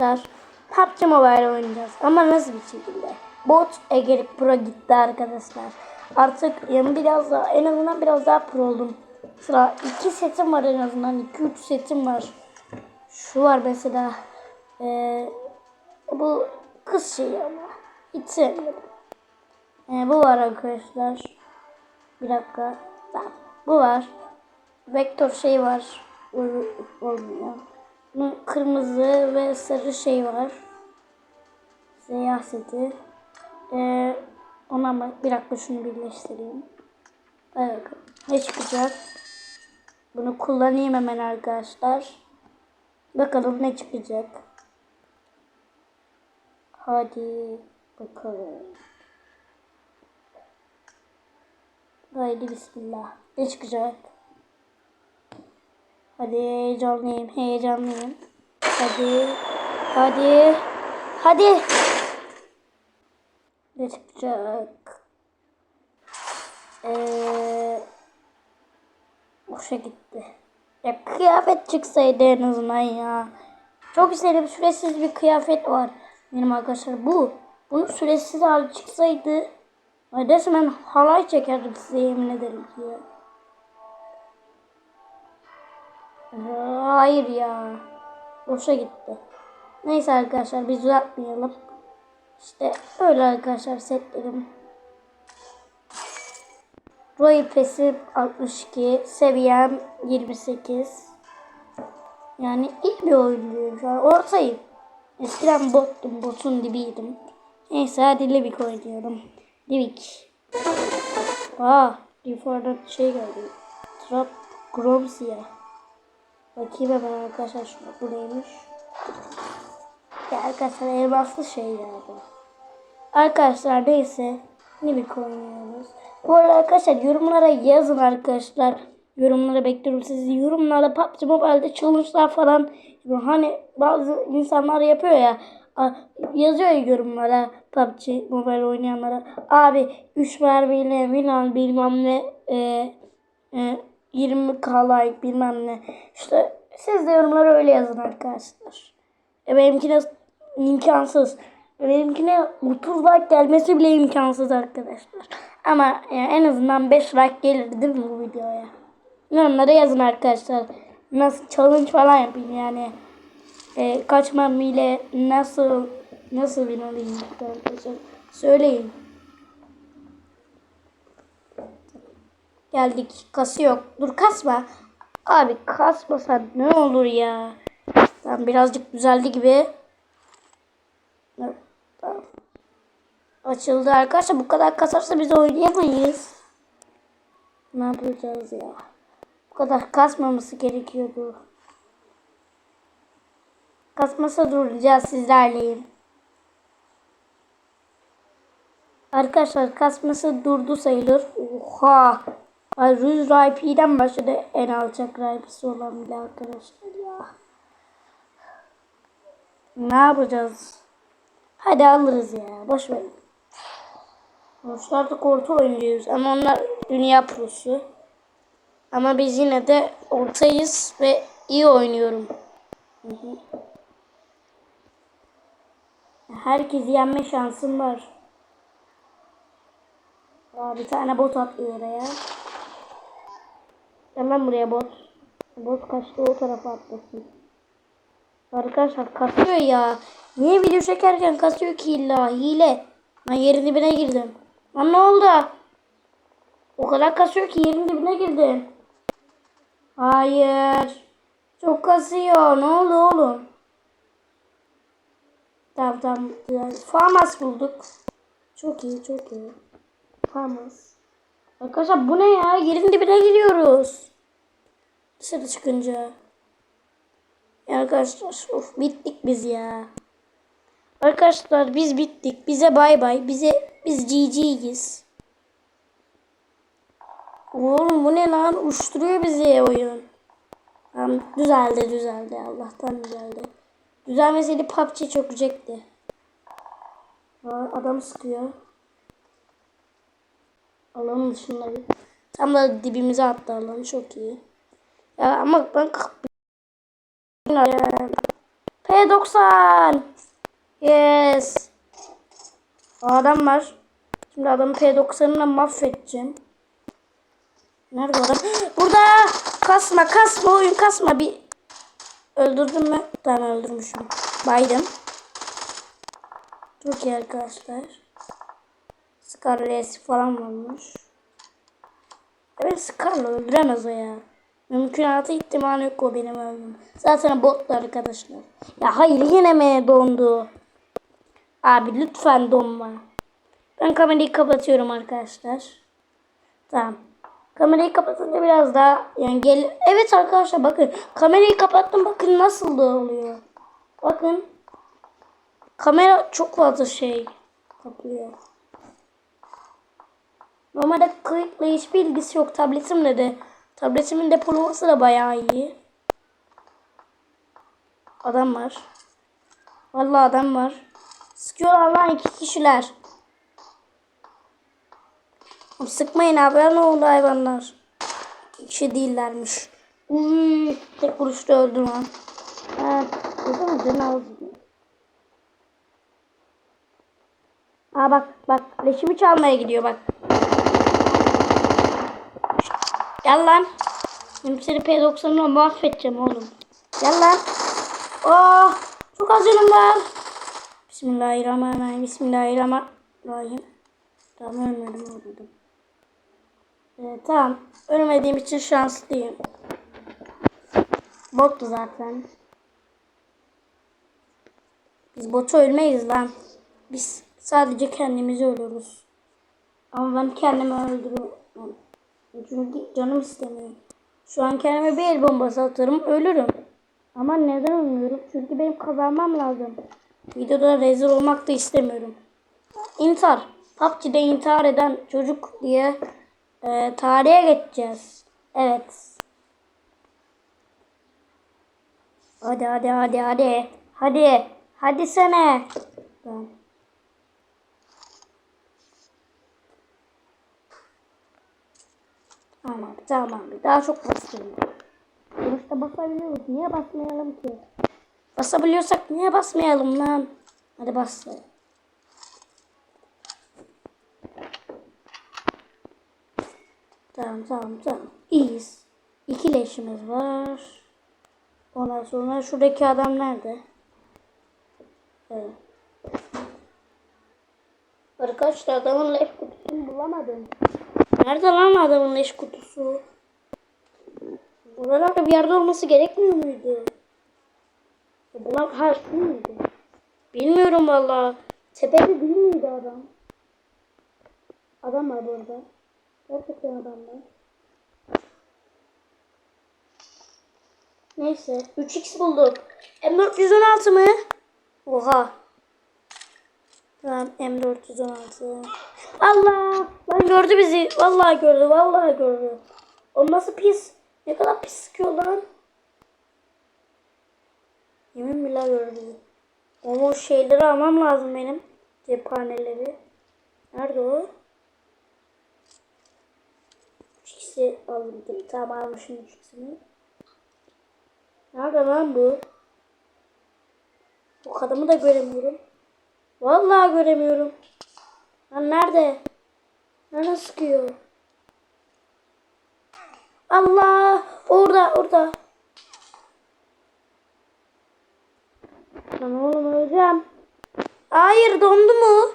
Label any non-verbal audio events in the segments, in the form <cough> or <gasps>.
arkadaşlar PUBG Mobile oynayacağız. Ama nasıl bir şekilde? Bot Egerik Pro gitti arkadaşlar. Artık yani biraz daha en azından biraz daha pro oldum. Sıra iki setim var en azından. 2-3 setim var. Şu var mesela. Ee, bu kız şeyi ama. Hiç sevmiyorum. Ee, bu var arkadaşlar. Bir dakika. Bu var. Vektör şey var. Ol- Olmuyor. Kırmızı ve sarı şey var. Seyyah seti. Ee, ona mı? Bir dakika şunu birleştireyim. Bakalım. Ne çıkacak? Bunu kullanayım hemen arkadaşlar. Bakalım ne çıkacak. Hadi bakalım. Haydi bismillah. Ne çıkacak? Hadi heyecanlıyım, heyecanlıyım. Hadi, hadi, hadi. Ne çıkacak? Ee, boşa gitti. Ya kıyafet çıksaydı en azından ya. Çok istedim süresiz bir kıyafet var. Benim arkadaşlar bu. Bunun süresiz hali çıksaydı. Ay resmen halay çekerdim size yemin ederim ki ya. Hayır ya. Boşa gitti. Neyse arkadaşlar biz uzatmayalım. İşte öyle arkadaşlar setlerim. Roy Pass'i 62. Seviyem 28. Yani iyi bir oyuncuyum şu an. Ortayım. Eskiden bottum. Botun dibiydim. Neyse hadi Livik oynuyorum. Livik. Aa, Lifor'dan şey geldi. Trap Gromsia. Bakayım hemen arkadaşlar şuna. Bu neymiş? Ya arkadaşlar elmaslı şey ya bu. Arkadaşlar neyse. Livik oynuyoruz. Bu arada arkadaşlar yorumlara yazın arkadaşlar. Yorumlara bekliyorum sizi. Yorumlarda PUBG Mobile'de challenge'lar falan hani bazı insanlar yapıyor ya yazıyor ya yorumlara PUBG Mobile oynayanlara. Abi 3 mermiyle Milan bilmem ne e, e, 20k like bilmem ne. İşte siz de yorumlara öyle yazın arkadaşlar. E benimkine imkansız. Benimkine 30 like gelmesi bile imkansız arkadaşlar. Ama yani en azından 5 like gelir değil mi bu videoya? Yorumlara yazın arkadaşlar. Nasıl challenge falan yapayım yani. E, kaç mermiyle nasıl nasıl alayım arkadaşlar. Söyleyin. Geldik. Kası yok. Dur kasma. Abi kasmasan ne olur ya. Tamam birazcık düzeldi gibi. Açıldı arkadaşlar. Bu kadar kasarsa biz oynayamayız. Ne yapacağız ya? Bu kadar kasmaması gerekiyordu. Kasmasa duracağız sizlerleyim. Arkadaşlar kasması durdu sayılır. Oha. Rüz RIP'den başladı en alçak RIP'si olan bile arkadaşlar ya. Ne yapacağız? Hadi alırız ya. Boş verin. Boşlarda orta oynuyoruz ama onlar dünya prosu. Ama biz yine de ortayız ve iyi oynuyorum. Hı hı. Yenme şansım var. Aa, bir tane bot atlıyor oraya. Hemen buraya bot. Bot kaçtı o tarafa atlasın. Arkadaşlar kasıyor ya. Niye video çekerken kasıyor ki illa hile. Ben yerin dibine girdim. Lan ne oldu? O kadar kasıyor ki yerin dibine girdim. Hayır. Çok kasıyor. Ne oldu oğlum? Tamam tamam. Yani Farmas bulduk. Çok iyi çok iyi. Farmas. Arkadaşlar bu ne ya? Yerin dibine giriyoruz. Dışarı çıkınca. Ya arkadaşlar of bittik biz ya. Arkadaşlar biz bittik. Bize bay bay. Bize biz GG'yiz. Oğlum bu ne lan? Uçturuyor bizi oyun. Tamam düzeldi düzeldi. Allah'tan düzeldi. Düzelmeseydi PUBG çökecekti. Aa, adam sıkıyor. Alanın dışında. Tam da dibimize attı alan. Çok iyi. Ya ama ben yani. P P90. Yes. Adam var. Şimdi adamı P90'ına mahvedeceğim. Nerede adam? <gasps> Burada. Kasma kasma oyun kasma. Bir öldürdüm mü? Tamam öldürmüşüm. Baydım. Çok iyi arkadaşlar. Scarlet'i falan varmış. Evet Scarlet öldüremez o ya. Mümkünatı ihtimali yok o benim öldüm. Zaten botlu arkadaşlar. Ya hayır yine mi dondu? Abi lütfen donma. Ben kamerayı kapatıyorum arkadaşlar. Tamam. Kamerayı kapatınca biraz daha yani gel Evet arkadaşlar bakın kamerayı kapattım bakın nasıl da oluyor. Bakın. Kamera çok fazla şey kaplıyor. Normalde kayıtla hiçbir ilgisi yok tabletimle de. Tabletimin depolaması da bayağı iyi. Adam var. Vallahi adam var. Sıkıyorlar lan iki kişiler. Sıkmayın abi ne oldu hayvanlar? Kişi değillermiş. Uy, tek vuruşta öldü lan. O zaman canı az. Aa bak bak leşimi çalmaya gidiyor bak. Gel lan. Benim seni P90'la mahvedeceğim oğlum. Gel lan. Oh, çok az canım var. Bismillahirrahmanirrahim. Bismillahirrahmanirrahim. Tamam ölmedim öldüm. Ee, tamam. Ölmediğim için şanslıyım. Bottu zaten. Biz botu ölmeyiz lan. Biz sadece kendimizi ölürüz. Ama ben kendimi öldürüyorum. Çünkü canım istemiyor. Şu an kendime bir el bombası atarım ölürüm. Ama neden ölmüyorum? Çünkü benim kazanmam lazım. Videoda rezil olmak da istemiyorum. İntihar. PUBG'de intihar eden çocuk diye e, tarihe geçeceğiz. Evet. Hadi hadi hadi hadi. Hadi. Hadi sene. Tamam. Tamam tamam. Daha çok basıyorum. Sonuçta basabiliyoruz. Niye basmayalım ki? Basabiliyorsak niye basmayalım lan? Hadi bas. Tamam tamam tamam. İyiyiz. İki leşimiz var. Ondan sonra şuradaki adam nerede? Evet. Arkadaşlar adamın leş kutusunu bulamadım. Nerede lan adamın leş kutusu? Buralarda bir yerde olması gerekmiyor muydu? Bunlar değil miydi? Bilmiyorum valla. Tepede değil miydi adam? Adam var burada. Gerçekten adam var. Neyse. 3x bulduk. M416 mı? Oha. Tamam M416. Allah! Lan gördü bizi. Vallahi gördü. Vallahi gördü. O nasıl pis? Ne kadar pis sıkıyor lan. Yemin billah gördü bizi. Ama o şeyleri almam lazım benim. Cephaneleri. Nerede o? X'i aldım. Tamam almışım X'ini. Nerede lan bu? Bu adamı da göremiyorum. Vallahi göremiyorum. Lan nerede? Nerede sıkıyor? Allah! Orada, orada. Lan oğlum öleceğim. Hayır dondu mu?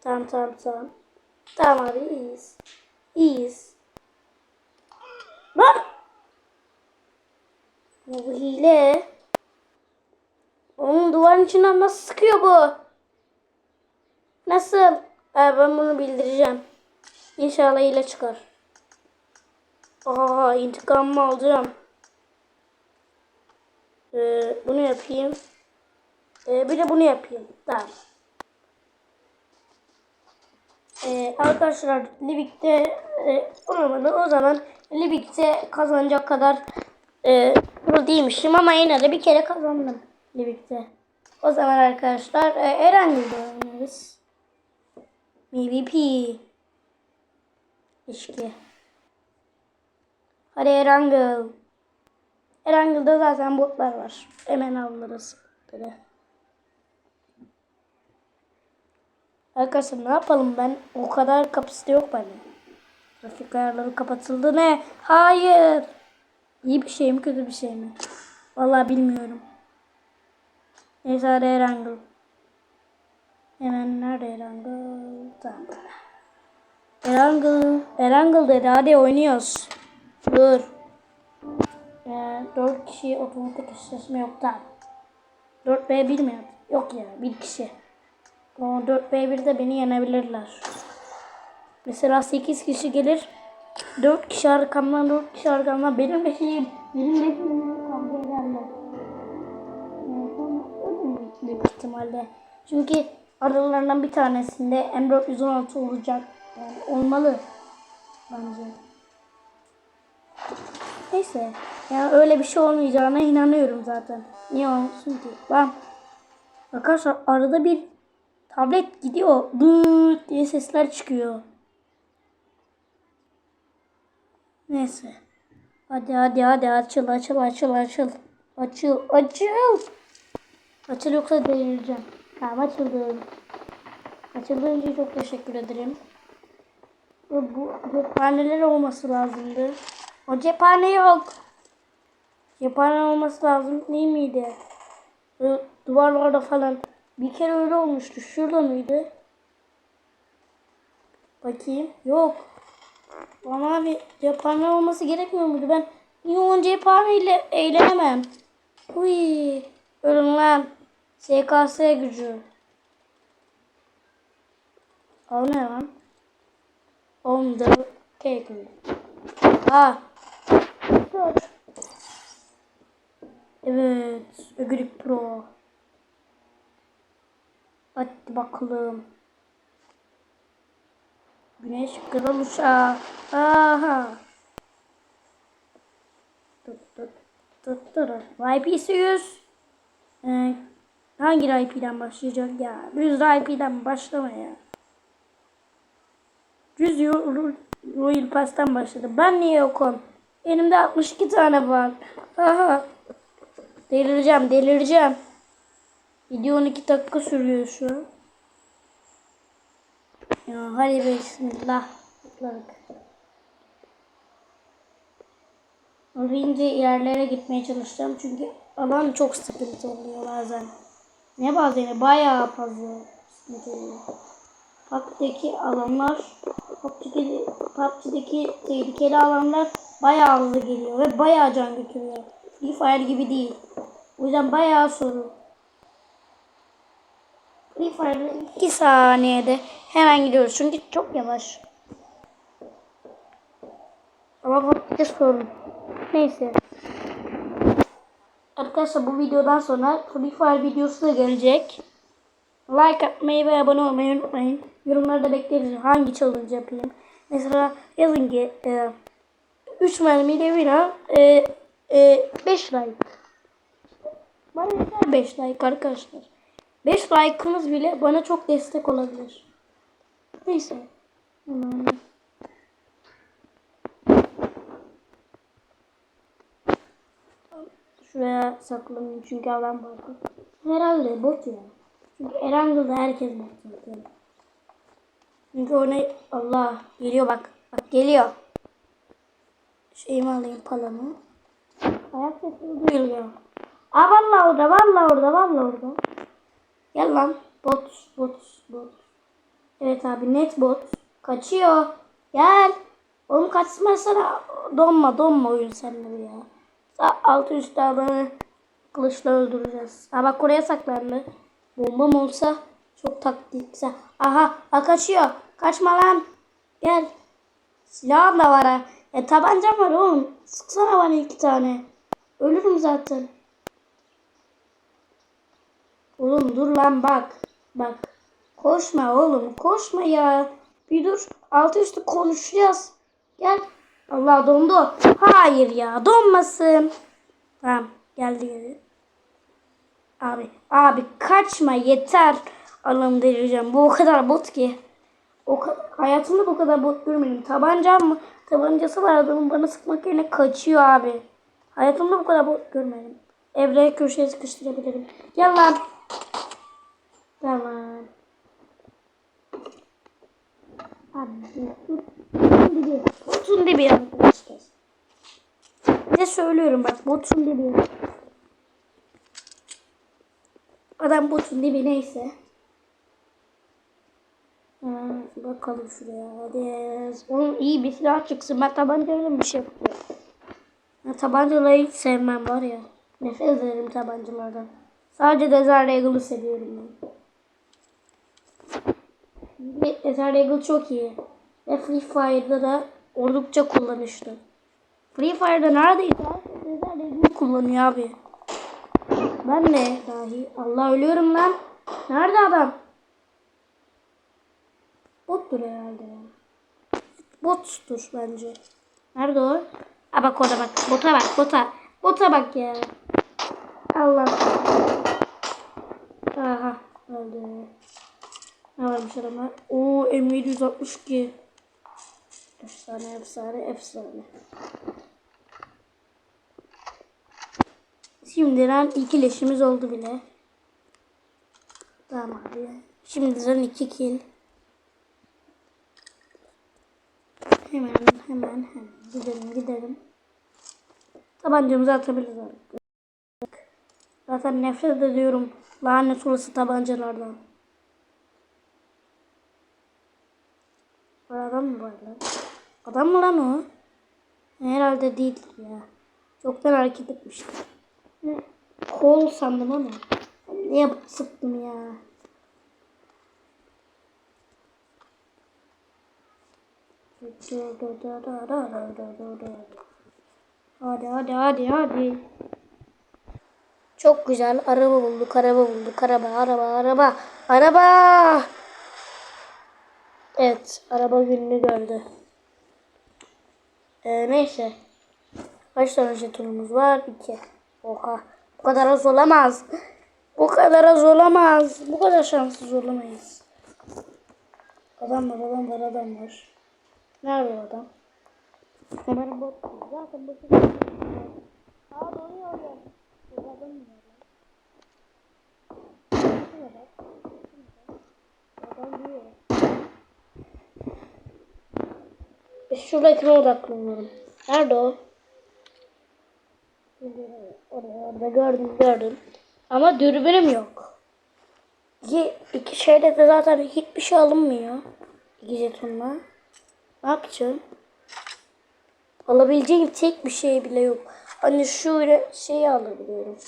Tamam tamam tamam. Tamam abi iyiyiz. İyiyiz. Lan! Bu hile. Onun duvarın içinden nasıl sıkıyor bu? Nasıl? Ee, ben bunu bildireceğim. İnşallah hile çıkar. Aa intikamımı alacağım. Ee, bunu yapayım. Ee, bir de bunu yapayım. Tamam. Ee, arkadaşlar Libik'te e, olmadı. O zaman Libik'te kazanacak kadar e, pro değilmişim ama yine de bir kere kazandım Libik'te. O zaman arkadaşlar e, Erangil'de oynarız. MVP. İşte. Hadi Erangel. Erangle'da zaten botlar var. Hemen alırız. Böyle. Arkadaşlar ne yapalım ben? O kadar kapasite yok bende. Trafik ayarları kapatıldı ne? Hayır. İyi bir şey mi kötü bir şey mi? Vallahi bilmiyorum. Neyse hadi Erangle. Hemen nerede Erangle? Tamam. Erangle. Erangle dedi hadi oynuyoruz. Dur. Ee, 4 kişi otomatik eşleşme yok tamam. 4v1 mi yaptı? Yok ya bir kişi. O 4v1'de beni yenebilirler. Mesela 8 kişi gelir. 4 kişi arkamdan 4 kişi arkamdan benim beşiğim. Benim beşiğim kavga ederler. Büyük ihtimalle. Çünkü aralarından bir tanesinde M416 olacak. Yani olmalı. Bence. Neyse. Yani öyle bir şey olmayacağına inanıyorum zaten. Niye olsun ki? Ben arkadaşlar arada bir tablet gidiyor. Dıt diye sesler çıkıyor. Neyse. Hadi hadi hadi açıl açıl açıl açıl. Açıl açıl. Açıl yoksa delireceğim. Tamam açıldım. Açıldığın için çok teşekkür ederim. Bu, cephaneler olması lazımdı. O cephane yok. Cephane olması lazım değil miydi? Duvarlarda falan. Bir kere öyle olmuştu. Şurada mıydı? Bakayım. Yok. Bana bir cephane olması gerekmiyor muydu? Ben yoğun cephane ile eğlenemem. Uy. Ölün lan. SKS gücü. O ne lan? On the cake. Ha. Dur. Evet. Ögürük Pro. Hadi bakalım. Güneş kral uçağı. Aha. Tut tut tut tut. YP'si 100. Ee, hangi IP'den başlayacak ya? Düz IP'den başlama ya. Düz Ro- Royal Pass'tan başladı. Ben niye yokum? Elimde 62 tane var. Aha. Delireceğim, delireceğim. Video 12 dakika sürüyor şu an. Ya hadi be bismillah. Tıkladık. Olabildiğince yerlere gitmeye çalışacağım çünkü alan çok sıkıntı oluyor bazen. Ne bazen bayağı fazla sıkıntı. PUBG'deki alanlar PUBG'deki, PUBG'deki tehlikeli alanlar bayağı hızlı geliyor ve bayağı can götürüyor. Free Fire gibi değil. O yüzden bayağı sorun. Free Fire'da 2 saniyede hemen gidiyoruz çünkü çok yavaş. Ama PUBG'de sorun. Neyse. Arkadaşlar bu videodan sonra Free Fire videosu da gelecek. Like atmayı ve abone olmayı unutmayın. Yorumlarda bekleriz hangi challenge yapayım. Mesela yazın ki e, 3 mermiyle vira e, e, 5 like. Bana yeter 5 like arkadaşlar. 5 like'ınız bile bana çok destek olabilir. Neyse. Hmm. Şuraya saklanayım çünkü adam bakıyor. Herhalde bot ya. Çünkü Erangle'da herkes bot zaten. Çünkü ona Allah geliyor bak. Bak geliyor. Şeyimi alayım palamı. Ayak sesi duyuluyor. Aa vallahi orada vallahi orada vallahi orada. Gel lan. Bot bot bot. Evet abi net bot. Kaçıyor. Gel. Oğlum kaçmasana. Donma donma oyun seninle ya. Altı üstü adamı kılıçla öldüreceğiz. Ha bak oraya saklandı. Bombam olsa çok taktiksel. Aha ha kaçıyor. Kaçma lan. Gel. Silahım da var ha. E tabancam var oğlum. Sıksana bana iki tane. Ölürüm zaten. Oğlum dur lan bak. Bak. Koşma oğlum. Koşma ya. Bir dur. Altı üstü konuşacağız. Gel. Allah dondu. Hayır ya. Donmasın. Tamam. Geldi geri. Abi. Abi kaçma yeter. Allah'ım delireceğim. Bu o kadar bot ki. O hayatımda bu kadar bot görmedim. Tabancam mı? Tabancası var adamın bana sıkmak yerine kaçıyor abi. Hayatımda bu kadar bot görmedim. Evreye köşeye sıkıştırabilirim. Gel lan. Gel lan. Abi botun dibi. Botun dibi arkadaşlar. Ne söylüyorum bak botun dibi. Adam botun dibi neyse. Ha, bakalım şuraya. Hadi. Onun iyi bir silah çıksın. Ben tabancayla bir şey yapıyorum. Ya, tabancaları hiç sevmem var ya. Nefret ederim tabancalardan. Sadece Desert Eagle'ı seviyorum ben. Desert Eagle çok iyi. Ve Free Fire'da da oldukça kullanışlı. Free Fire'da neredeyse herkes Eagle kullanıyor abi. Ben de dahi. Allah ölüyorum lan. Nerede adam? Bottur herhalde ya. Bottur bence. Nerede o? Ha bak orada bak. Bota bak bota. Bota bak ya. Allah. Aha öldü. Ne varmış adama? Oo M762. Efsane efsane efsane. Şimdiden iki leşimiz oldu bile. Tamam abi. Şimdiden iki kill. Hemen hemen hemen gidelim gidelim. Tabancamızı atabiliriz artık. Zaten nefret ediyorum lanet olası tabancalardan. Var adam mı var lan? Adam mı lan o? Herhalde değil ya. Çoktan hareket etmişti. Ne? Kol sandım ama. Niye sıktım ya? Hadi hadi hadi hadi. Çok güzel. Araba bulduk, araba bulduk. Araba, araba, araba. Araba! Evet, araba gününü gördü. Ee, neyse. Kaç tane jetonumuz var? İki. Oha. Bu kadar az olamaz. Bu kadar az olamaz. Bu kadar şanssız olamayız. Adam var, adam var, adam var. Nerede adam? Umarım bot. Zaten botu. Aa donuyor ya. Bu adam mı var. Adam diyor. E, Şuradakine odaklanıyorum. Nerede o? Orada, orada gördüm gördüm. Ama dürbünüm yok. İki, iki şeyde de zaten hiçbir şey alınmıyor. İki jetonla. Ne yapacağım? Alabileceğim tek bir şey bile yok. Hani şu şeyi alabiliyorum.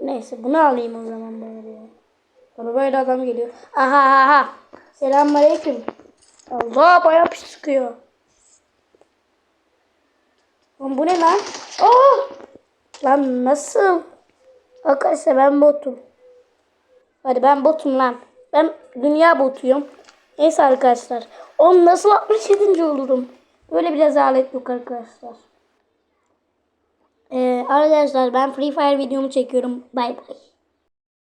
Neyse bunu alayım o zaman bari. Bana böyle adam geliyor. Aha aha. Selamünaleyküm. Allah bayağı pis sıkıyor. Lan bu ne lan? Oh! Lan nasıl? Arkadaşlar ben botum. Hadi ben botum lan. Ben dünya botuyum. Neyse arkadaşlar. On nasıl 67. olurum? Böyle bir rezalet yok arkadaşlar. Ee, arkadaşlar ben Free Fire videomu çekiyorum. Bay bay.